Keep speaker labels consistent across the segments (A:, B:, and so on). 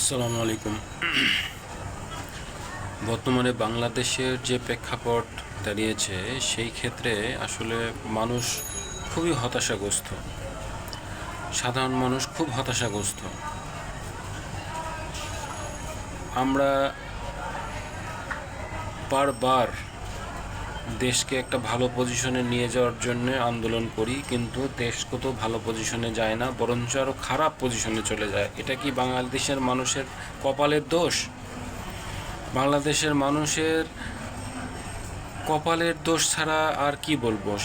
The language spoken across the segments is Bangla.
A: আসসালামু আলাইকুম। বর্তমানে বাংলাদেশের যে প্রেক্ষাপট দাঁড়িয়েছে, সেই ক্ষেত্রে আসলে মানুষ খুবই হতাশাগ্রস্ত। সাধারণ মানুষ খুব হতাশাগ্রস্ত। আমরা বারবার দেশকে একটা ভালো পজিশনে নিয়ে যাওয়ার জন্য আন্দোলন করি, কিন্তু দেশ কত ভালো পজিশনে যায় না, বরঞ্চ আরও খারাপ পজিশনে চলে যায়। এটা কি বাংলাদেশের মানুষের কপালের দোষ? বাংলাদেশের মানুষের কপালের দোষ ছাড়া আর কি বলব?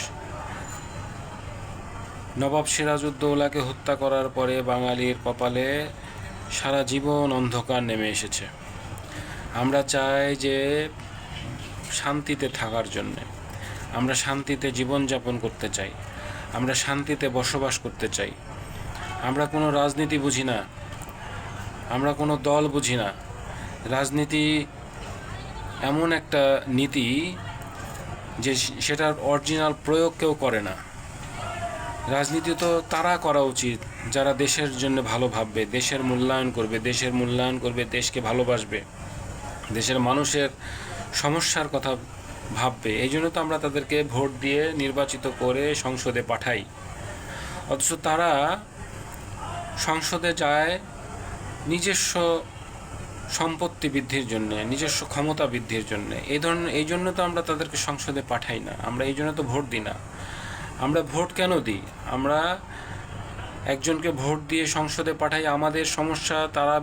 A: নবাব সিরাজউদ্দৌলাকে হত্যা করার পরে বাঙালির কপালে সারা জীবন অন্ধকার নেমে এসেছে। আমরা চাই যে শান্তিতে থাকার জন্যে। আমরা শান্তিতে জীবনযাপন করতে চাই। আমরা শান্তিতে বসবাস করতে চাই। আমরা কোনো রাজনীতি বুঝি না। আমরা কোনো দল বুঝি না। রাজনীতি এমন একটা নীতি যে সেটার অরিজিনাল প্রয়োগ কেউ করে না। রাজনীতি তো তারা করা উচিত, যারা দেশের জন্য ভালো ভাববে, দেশের মূল্যায়ন করবে, দেশের মূল্যায়ন করবে, দেশকে ভালোবাসবে। দেশের মানুষের সমস্যার কথা ভাববে, এই জন্য তো আমরা তাদেরকে ভোট দিয়ে নির্বাচিত করে সংসদে পাঠাই। অথচ তারা সংসদে যায় নিজস্ব সম্পত্তি বৃদ্ধির জন্য, নিজস্ব ক্ষমতা বৃদ্ধির জন্য। এই ধরনের এই জন্য তো আমরা তাদেরকে সংসদে পাঠাই না। আমরা এই জন্য তো ভোট দিই না। আমরা ভোট কেন দিই? আমরা একজনকে ভোট দিয়ে সংসদে পাঠাই, আমাদের সমস্যা, তারা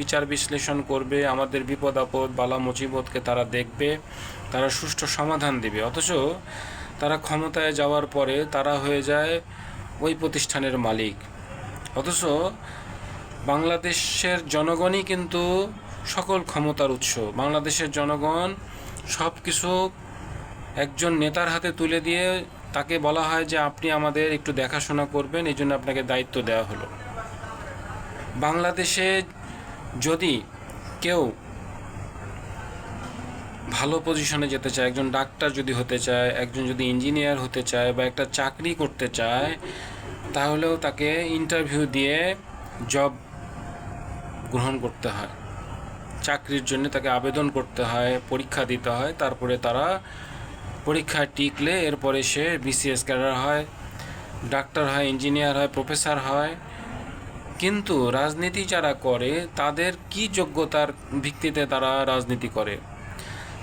A: বিচার বিশ্লেষণ করবে, আমাদের বিপদ আপদ, বালা মুসিবতকে তারা দেখবে, তারা সুষ্ঠু সমাধান দেবে। অথচ তারা ক্ষমতায় যাওয়ার পরে তারা হয়ে যায় ওই প্রতিষ্ঠানের মালিক। অথচ বাংলাদেশের জনগণই কিন্তু সকল ক্ষমতার উৎস। বাংলাদেশের জনগণ সব কিছু একজন নেতার হাতে তুলে দিয়ে তাকে বলা হয় যে আপনি আমাদের একটু দেখাশোনা করবেন, এই জন্য আপনাকে দায়িত্ব দেওয়া হলো। বাংলাদেশে যদি কেউ ভালো পজিশনে যেতে চায়, একজন ডাক্তার যদি হতে চায়, একজন যদি ইঞ্জিনিয়ার হতে চায় বা একটা চাকরি করতে চায়, তাহলেও তাকে ইন্টারভিউ দিয়ে জব গ্রহণ করতে হয়। চাকরির জন্য তাকে আবেদন করতে হয়, পরীক্ষা দিতে হয়, তারপরে তারা পরীক্ষায় টিকলে এরপরে সে বিসিএস ক্যাডার হয় ডাক্তার হয় ইঞ্জিনিয়ার হয় প্রফেসর হয়। কিন্তু রাজনীতি যারা করে, তাদের কি যোগ্যতার ভিত্তিতে তারা রাজনীতি করে?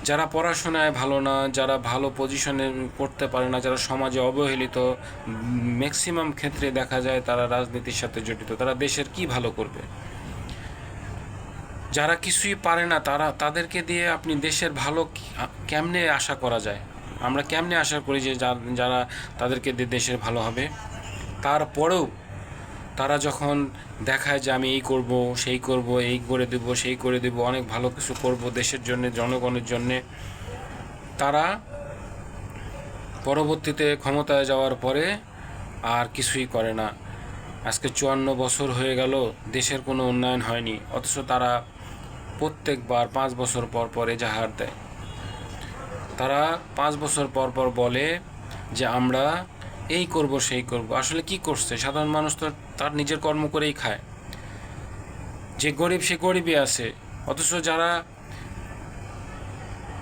A: যারা পড়াশোনায় ভালো না, যারা ভালো পজিশনে করতে পারে না, যারা সমাজে অবহেলিত ম্যাক্সিমাম ক্ষেত্রে দেখা যায় তারা রাজনীতির সাথে জড়িত। তারা দেশের কি ভালো করবে? যারা কিছুই পারে না, তারা, তাদেরকে দিয়ে আপনি দেশের ভালো কেমনে আশা করা যায়? আমরা কেমনে আশা করি যে যারা তাদেরকে দেশের ভালো হবে? তারপরেও তারা যখন দেখায় যে আমি এই করব, সেই করব, এই করে দেব, সেই করে দেব, অনেক ভালো কিছু করব দেশের জন্য, জনগণের জন্যে, তারা পরবর্তীতে ক্ষমতায় যাওয়ার পরে আর কিছুই করে না। আজকে চুয়ান্ন বছর হয়ে গেল, দেশের কোনো উন্নয়ন হয়নি, অথচ তারা প্রত্যেকবার পাঁচ বছর পর পরে এজাহার দেয়। তারা পাঁচ বছর পর পর বলে যে আমরা এই করব, সেই করব। আসলে কি করছে? সাধারণ মানুষ তো তার নিজের কর্ম করেই খায়। যে গরিব, সে গরিবই আছে। অথচ যারা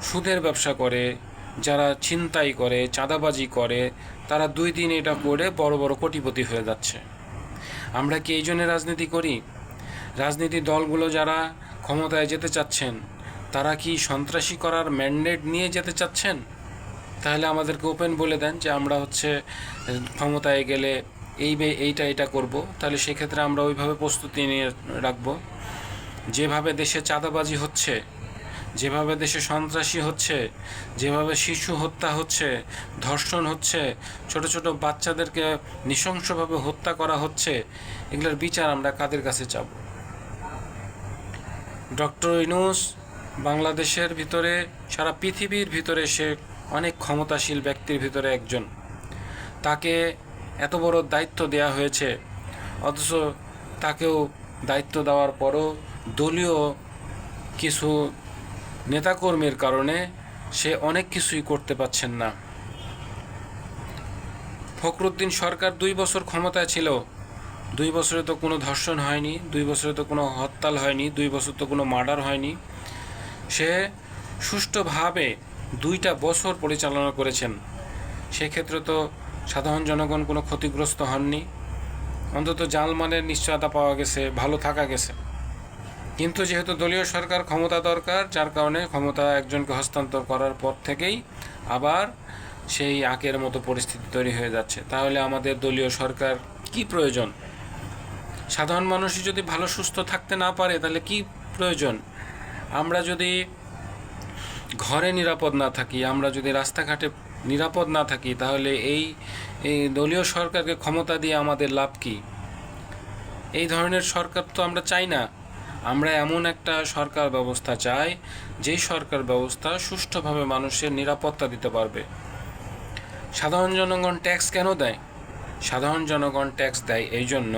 A: সুদের ব্যবসা করে, যারা ছিনতাই করে, চাঁদাবাজি করে, তারা দুই দিন এটা করে বড় বড় কোটিপতি হয়ে যাচ্ছে। আমরা কি এই জন্য রাজনীতি করি? রাজনীতি দলগুলো যারা ক্ষমতায় যেতে চাচ্ছেন তারা কি সন্ত্রাসী করার ম্যান্ডেট নিয়ে যেতে চাচ্ছেন? তাহলে আমাদেরকে ওপেন বলে দেন যে আমরা হচ্ছে, ক্ষমতায় গেলে এই এইটা এটা করব। তাহলে সেক্ষেত্রে আমরা ওইভাবে প্রস্তুতি নিয়ে রাখব। যেভাবে দেশে চাঁদাবাজি হচ্ছে, যেভাবে দেশে সন্ত্রাসী হচ্ছে, যেভাবে শিশু হত্যা হচ্ছে, ধর্ষণ হচ্ছে, ছোট ছোট বাচ্চাদেরকে নৃশংসভাবে হত্যা করা হচ্ছে, এগুলোর বিচার আমরা কাদের কাছে চাব? ডক্টর ইনুস বাংলাদেশের ভিতরে, সারা পৃথিবীর ভিতরে সে অনেক ক্ষমতাশীল ব্যক্তির ভিতরে একজন। তাকে এত বড় দায়িত্ব দেয়া হয়েছে, অথচ তাকেও দায়িত্ব দেওয়ার পরও দলীয় কিছু নেতাকর্মীর কারণে সে অনেক কিছুই করতে পারছেন না। ফখরুদ্দিন সরকার দুই বছর ক্ষমতায় ছিল। দুই বছরে তো কোনো ধর্ষণ হয়নি, দুই বছরে তো কোনো হরতাল হয়নি, দুই বছর তো কোনো মার্ডার হয়নি। সে সুষ্ঠুভাবে দুইটা বছর পরিচালনা করেছেন। সেক্ষেত্রে তো সাধারণ জনগণ কোনো ক্ষতিগ্রস্ত হননি। অন্তত জালমানের নিশ্চয়তা পাওয়া গেছে, ভালো থাকা গেছে। কিন্তু যেহেতু দলীয় সরকার ক্ষমতা দরকার, যার কারণে ক্ষমতা একজনকে হস্তান্তর করার পর থেকেই আবার সেই আঁকের মতো পরিস্থিতি তৈরি হয়ে যাচ্ছে। তাহলে আমাদের দলীয় সরকার কি প্রয়োজন? সাধারণ মানুষই যদি ভালো, সুস্থ থাকতে না পারে, তাহলে কি প্রয়োজন? আমরা যদি ঘরে নিরাপদ না থাকি, আমরা যদি রাস্তাঘাটে নিরাপদ না থাকি, তাহলে এই দলীয় সরকারকে ক্ষমতা দিয়ে আমাদের লাভ কি? এই ধরনের সরকার তো আমরা চাই না। আমরা এমন একটা সরকার ব্যবস্থা চাই, যেই সরকার ব্যবস্থা সুষ্ঠুভাবে মানুষের নিরাপত্তা দিতে পারবে। সাধারণ জনগণ ট্যাক্স কেন দেয়? সাধারণ জনগণ ট্যাক্স দেয় এই জন্য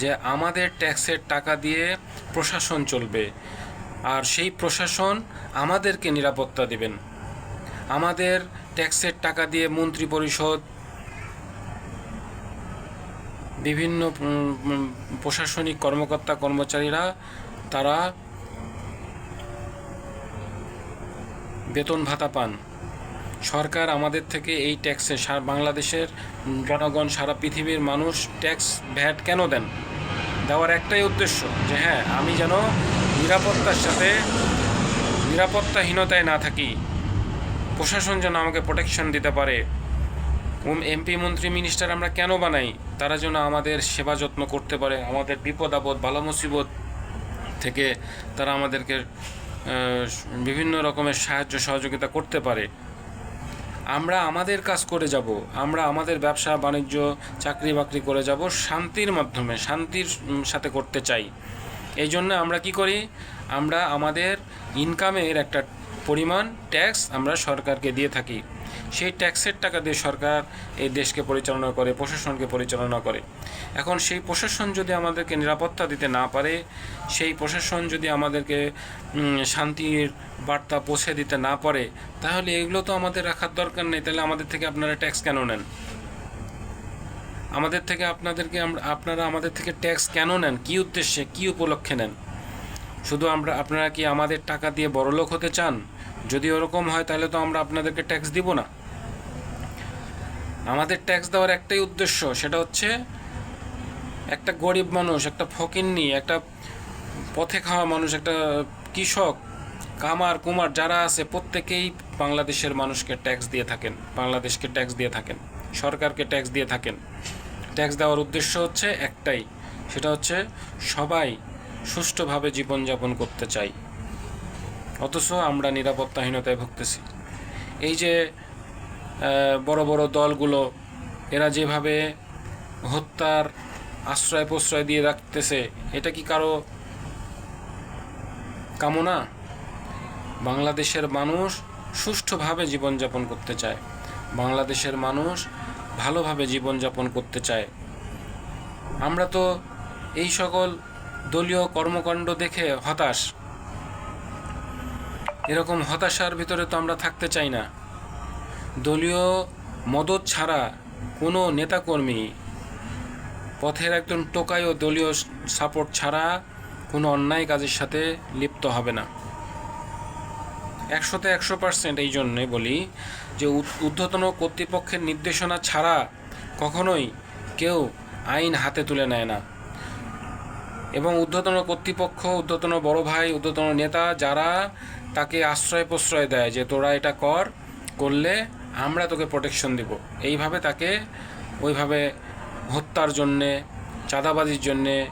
A: যে আমাদের ট্যাক্সের টাকা দিয়ে প্রশাসন চলবে। আর সেই প্রশাসন আমাদেরকে নিরাপত্তা দেবেন। আমাদের ট্যাক্সের টাকা দিয়ে মন্ত্রী পরিষদ, বিভিন্ন প্রশাসনিক কর্মকর্তা, কর্মচারীরা, তারা বেতন ভাতা পান। সরকার আমাদের থেকে এই ট্যাক্সে বাংলাদেশের জনগণ, সারা পৃথিবীর মানুষ ট্যাক্স ভ্যাট কেন দেন? দেওয়ার একটাই উদ্দেশ্য যে হ্যাঁ আমি যেন নিরাপত্তার সাথে নিরাপত্তাহীনতায় না থাকি। প্রশাসন যেন আমাকে প্রোটেকশন দিতে পারে। এমপি মন্ত্রী মিনিস্টার আমরা কেন বানাই? তারা যেন আমাদের সেবা যত্ন করতে পারে, আমাদের বিপদ আপদ, ভালো মুসিবত থেকে তারা আমাদেরকে বিভিন্ন রকমের সাহায্য, সহযোগিতা করতে পারে। আমরা আমাদের কাজ করে যাব, আমরা আমাদের ব্যবসা, বাণিজ্য চাকরি বাকরি করে যাব শান্তির মাধ্যমে, শান্তির সাথে করতে চাই। এই জন্য আমরা কি করি? আমরা আমাদের ইনকামের একটা পরিমাণ ট্যাক্স আমরা সরকারকে দিয়ে থাকি। সেই ট্যাক্সের টাকা দিয়ে সরকার এই দেশকে পরিচালনা করে, প্রশাসনকে পরিচালনা করে। এখন সেই প্রশাসন যদি আমাদেরকে নিরাপত্তা দিতে না পারে, সেই প্রশাসন যদি আমাদেরকে শান্তির বার্তা পৌঁছে দিতে না পারে, তাহলে এগুলো তো আমাদের রাখার দরকার নেই। তাহলে আমাদের থেকে আপনারা ট্যাক্স কেন নেন? আমাদের থেকে আপনাদেরকে আমরা, আপনারা আমাদের থেকে ট্যাক্স কেন নেন? কী উদ্দেশ্যে? কী উপলক্ষে নেন? শুধু আমরা, আপনারা কি আমাদের টাকা দিয়ে বড়লোক হতে চান? যদি ওরকম হয়, তাহলে তো আমরা আপনাদেরকে ট্যাক্স দিব না। আমাদের ট্যাক্স দেওয়ার একটাই উদ্দেশ্য, সেটা হচ্ছে একটা গরিব মানুষ, একটা ফকিন্নি, একটা পথে খাওয়া মানুষ, একটা কৃষক, কামার, কুমার যারা আছে, প্রত্যেকেই বাংলাদেশের মানুষকে ট্যাক্স দিয়ে থাকেন, বাংলাদেশকে ট্যাক্স দিয়ে থাকেন, সরকারকে ট্যাক্স দিয়ে থাকেন। ট্যাক্স দেওয়ার উদ্দেশ্য হচ্ছে একটাই, সেটা হচ্ছে সবাই সুষ্ঠুভাবে জীবনযাপন করতে চাই। অথচ আমরা নিরাপত্তাহীনতায় ভুগতেছি। এই যে বড় বড় দলগুলো, এরা যেভাবে হত্যার আশ্রয় প্রশ্রয় দিয়ে রাখতেছে, এটা কি কারও কামনা? বাংলাদেশের মানুষ সুষ্ঠুভাবে জীবনযাপন করতে চায়। বাংলাদেশের মানুষ ভালোভাবে জীবনযাপন করতে চায়। আমরা তো এই সকল দলীয় কর্মকাণ্ড দেখে হতাশ। এরকম হতাশার ভিতরে তো আমরা থাকতে চাই না। দলীয় মদত ছাড়া কোনো নেতাকর্মী পথের একজন টোকাই ও দলীয় সাপোর্ট ছাড়া কোনো অন্যায় কাজের সাথে লিপ্ত হবে না। একশোতে একশো পার্সেন্ট এই জন্যে বলি যে ঊর্ধ্বতন কর্তৃপক্ষের নির্দেশনা ছাড়া কখনোই কেউ আইন হাতে তুলে নেয় না। এবং ঊর্ধ্বতন কর্তৃপক্ষ, ঊর্ধ্বতন বড় ভাই, ঊর্ধ্বতন নেতা যারা তাকে আশ্রয় প্রশ্রয় দেয় যে তোরা এটা কর, করলে আমরা তোকে প্রোটেকশন দিব। এইভাবে তাকে ওইভাবে হত্যার জন্যে, চাঁদাবাজির জন্যে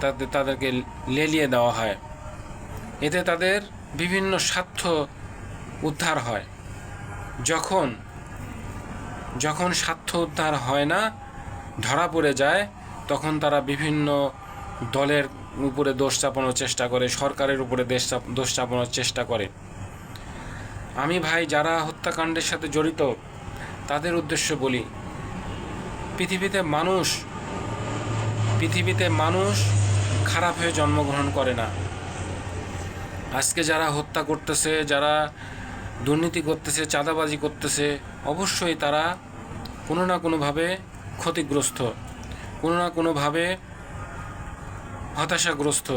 A: তাদের, তাদেরকে লেলিয়ে দেওয়া হয়। এতে তাদের বিভিন্ন স্বার্থ উদ্ধার হয়। যখন যখন স্বার্থ উদ্ধার হয় না, ধরা পড়ে যায়, তখন তারা বিভিন্ন দলের উপরে দোষ চাপানোর চেষ্টা করে, সরকারের উপরে দেশ দোষ চাপানোর চেষ্টা করে। আমি ভাই, যারা হত্যাকাণ্ডের সাথে জড়িত, তাদের উদ্দেশ্য বলি, পৃথিবীতে মানুষ পৃথিবীতে মানুষ খারাপ হয়ে জন্মগ্রহণ করে না। আজকে যারা হত্যা করতেছে, যারা দুর্নীতি করতেছে, চাঁদাবাজি করতেছে, অবশ্যই তারা কোনো না কোনোভাবে ক্ষতিগ্রস্ত, কোনো না কোনোভাবে হতাশাগ্রস্ত।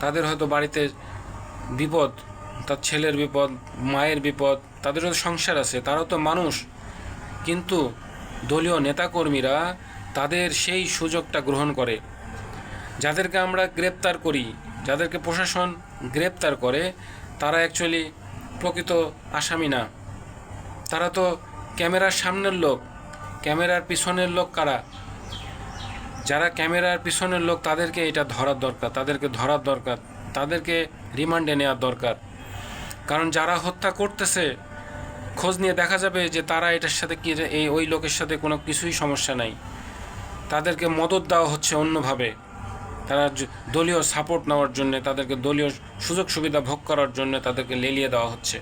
A: তাদের হয়তো বাড়িতে বিপদ, তার ছেলের বিপদ, মায়ের বিপদ তাদেরও সংসার আছে, তারাও তো মানুষ। কিন্তু দলীয় নেতাকর্মীরা তাদের সেই সুযোগটা গ্রহণ করে। যাদেরকে আমরা গ্রেপ্তার করি যাদেরকে প্রশাসন গ্রেপ্তার করে, তারা অ্যাকচুয়ালি প্রকৃত আসামি না। তারা তো ক্যামেরার সামনের লোক। ক্যামেরার পিছনের লোক কারা? যারা ক্যামেরার পিছনের লোক, তাদেরকে এটা ধরার দরকার, তাদেরকে ধরার দরকার, তাদেরকে রিমান্ডে নেওয়ার দরকার। কারণ যারা হত্যা করতেছে, খোঁজ নিয়ে দেখা যাবে যে তারা এটার সাথে কি এই ওই লোকের সাথে কোনো কিছুই সমস্যা নাই। তাদেরকে মদত দেওয়া হচ্ছে অন্যভাবে। তারা দলীয় সাপোর্ট নেওয়ার জন্য, তাদেরকে দলীয় সুযোগ সুবিধা ভোগ করার জন্য তাদেরকে লেলিয়ে দেওয়া হচ্ছে।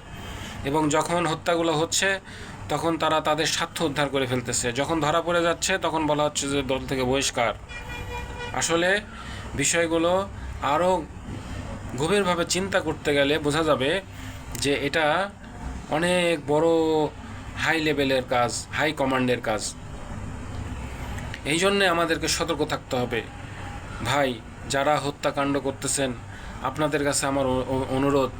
A: এবং যখন হত্যাগুলো হচ্ছে, তখন তারা তাদের স্বার্থ উদ্ধার করে ফেলতেছে। যখন ধরা পড়ে যাচ্ছে, তখন বলা হচ্ছে যে দল থেকে বহিষ্কার। আসলে বিষয়গুলো আরও গভীরভাবে চিন্তা করতে গেলে বোঝা যাবে যে এটা অনেক বড় হাই লেভেলের কাজ হাই কমান্ডের কাজ। এই জন্যে আমাদেরকে সতর্ক থাকতে হবে। ভাই, যারা হত্যাকাণ্ড করতেছেন, আপনাদের কাছে আমার অনুরোধ,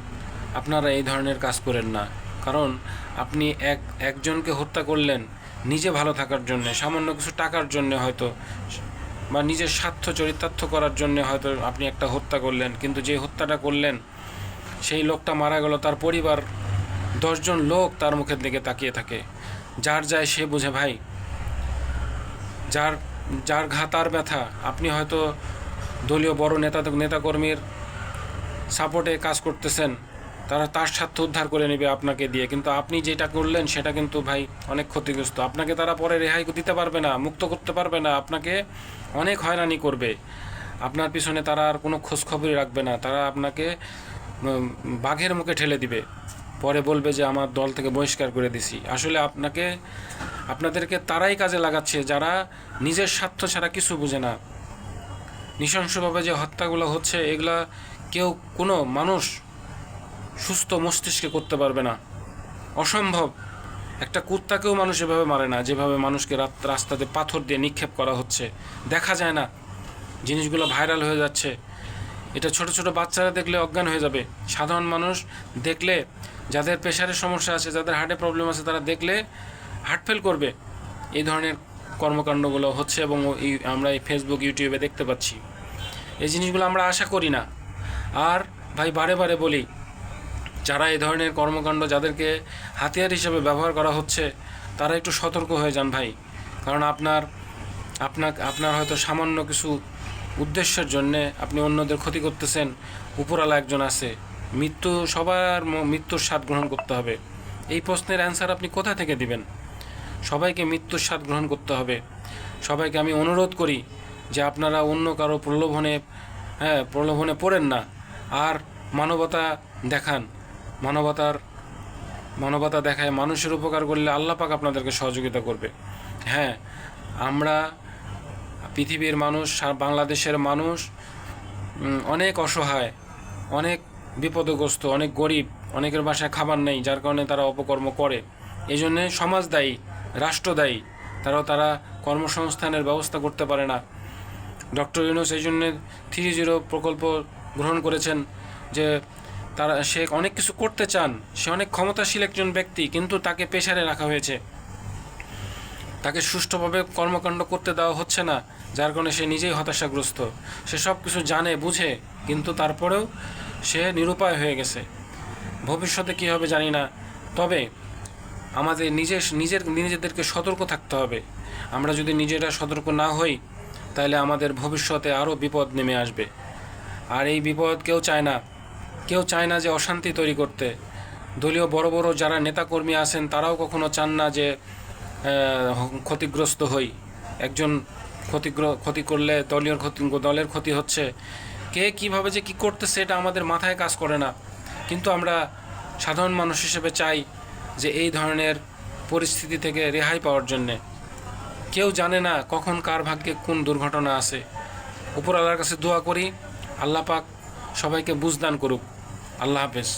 A: আপনারা এই ধরনের কাজ করেন না। কারণ আপনি এক, একজনকে হত্যা করলেন নিজে ভালো থাকার জন্যে, সামান্য কিছু টাকার জন্য হয়তো, বা নিজের স্বার্থ চরিতার্থ করার জন্য হয়তো আপনি একটা হত্যা করলেন, কিন্তু যে হত্যাটা করলেন, সেই লোকটা মারা গেল, তার পরিবার দশজন লোক তার মুখের দিকে তাকিয়ে থাকে। যার যায় সে বুঝে, ভাই, যার যার ঘা তার ব্যথা, আপনি হয়তো দলীয় বড় নেতা নেতাকর্মীর সাপোর্টে কাজ করতেছেন, তারা তার স্বার্থ উদ্ধার করে নেবে আপনাকে দিয়ে। কিন্তু আপনি যেটা করলেন, সেটা কিন্তু ভাই অনেক ক্ষতিগ্রস্ত। আপনাকে তারা পরে রেহাই দিতে পারবে না, মুক্ত করতে পারবে না, আপনাকে অনেক হয়রানি করবে। আপনার পিছনে তারা আর কোনো খোঁজখবরই রাখবে না, তারা আপনাকে বাঘের মুখে ঠেলে দিবে। পরে বলবে যে, আমার দল থেকে বহিষ্কার করে দিছি। আসলে আপনাকে আপনাদেরকে তারাই কাজে লাগাচ্ছে যারা নিজের স্বার্থ ছাড়া কিছু বুঝে না। নৃশংসভাবে যে হত্যাগুলো হচ্ছে, এগুলা কেউ, কোনো মানুষ সুস্থ মস্তিষ্কে করতে পারবে না। অসম্ভব। একটা কুত্তাকেও মানুষ এভাবে মারে না, যেভাবে মানুষকে রাত- রাস্তাতে পাথর দিয়ে নিক্ষেপ করা হচ্ছে। দেখা যায় না। জিনিসগুলো ভাইরাল হয়ে যাচ্ছে। এটা ছোট ছোট বাচ্চারা দেখলে অজ্ঞান হয়ে যাবে। সাধারণ মানুষ দেখলে, যাদের প্রেশারের সমস্যা আছে, যাদের হার্টে প্রবলেম আছে, তারা দেখলে হার্ট ফেল করবে। এই ধরনের কর্মকাণ্ডগুলো হচ্ছে এবং এই আমরা এই ফেসবুক ইউটিউবে দেখতে পাচ্ছি। এই জিনিসগুলো আমরা আশা করি না। আর ভাই, বারে বারে বলি, যারা এই ধরনের কর্মকাণ্ড যাদেরকে হাতিয়ার হিসেবে ব্যবহার করা হচ্ছে, তারা একটু সতর্ক হয়ে যান ভাই। কারণ আপনার আপনার আপনার হয়তো সামান্য কিছু উদ্দেশ্যের জন্যে আপনি অন্যদের ক্ষতি করতেছেন উপরালা একজন আছে। মৃত্যু, সবার মৃত্যুর স্বাদ গ্রহণ করতে হবে। এই প্রশ্নের অ্যান্সার আপনি কোথা থেকে দিবেন? সবাইকে মৃত্যুর স্বাদ গ্রহণ করতে হবে। সবাইকে আমি অনুরোধ করি যে আপনারা অন্য কারও প্রলোভনে হ্যাঁ প্রলোভনে পড়েন না। আর মানবতা দেখান। মানবতার, মানবতা দেখায় মানুষের উপকার করলে আল্লাহ পাক আপনাদেরকে সহযোগিতা করবে। হ্যাঁ আমরা পৃথিবীর মানুষ বাংলাদেশের মানুষ অনেক অসহায়, অনেক বিপদগ্রস্ত, অনেক গরিব, অনেকের বাসায় খাবার নেই, যার কারণে তারা অপকর্ম করে। এই জন্যে সমাজ দায়ী। রাষ্ট্র দায়ী তারাও তারা কর্মসংস্থানের ব্যবস্থা করতে পারে না। ডক্টর ইউনুস এই জন্যে থ্রি জিরো প্রকল্প গ্রহণ করেছেন যে তারা, সে অনেক কিছু করতে চান। সে অনেক ক্ষমতাশীল একজন ব্যক্তি, কিন্তু তাকে পেশারে রাখা হয়েছে। তাকে সুষ্ঠুভাবে কর্মকাণ্ড করতে দেওয়া হচ্ছে না, যার কারণে সে নিজেই হতাশাগ্রস্ত। সে সব কিছু জানে, বুঝে, কিন্তু তারপরেও সে নিরুপায় হয়ে গেছে। ভবিষ্যতে কী হবে জানি না। তবে আমাদের নিজের নিজের, নিজেদেরকে সতর্ক থাকতে হবে। আমরা যদি নিজেরা সতর্ক না হই, তাহলে আমাদের ভবিষ্যতে আরও বিপদ নেমে আসবে। আর এই বিপদ কেউ চায় না। কেউ চায় না যে অশান্তি তৈরি করতে। দলীয় বড় বড় যারা নেতাকর্মী আছেন, তারাও কখনো চান না যে ক্ষতিগ্রস্ত হই। একজন ক্ষতিগ্র, ক্ষতি করলে দলীয় ক্ষতি, দলের ক্ষতি হচ্ছে। কে কীভাবে যে কি করতেছে, এটা আমাদের মাথায় কাজ করে না। কিন্তু আমরা সাধারণ মানুষ হিসেবে চাই যে এই ধরনের পরিস্থিতি থেকে রেহাই পাওয়ার জন্যে। কেউ জানে না কখন কার ভাগ্যে কোন দুর্ঘটনা আছে। উপর আল্লাহর কাছে দোয়া করি, আল্লাহ পাক সবাইকে বুঝদান করুক। আল্লাহ হাফেজ।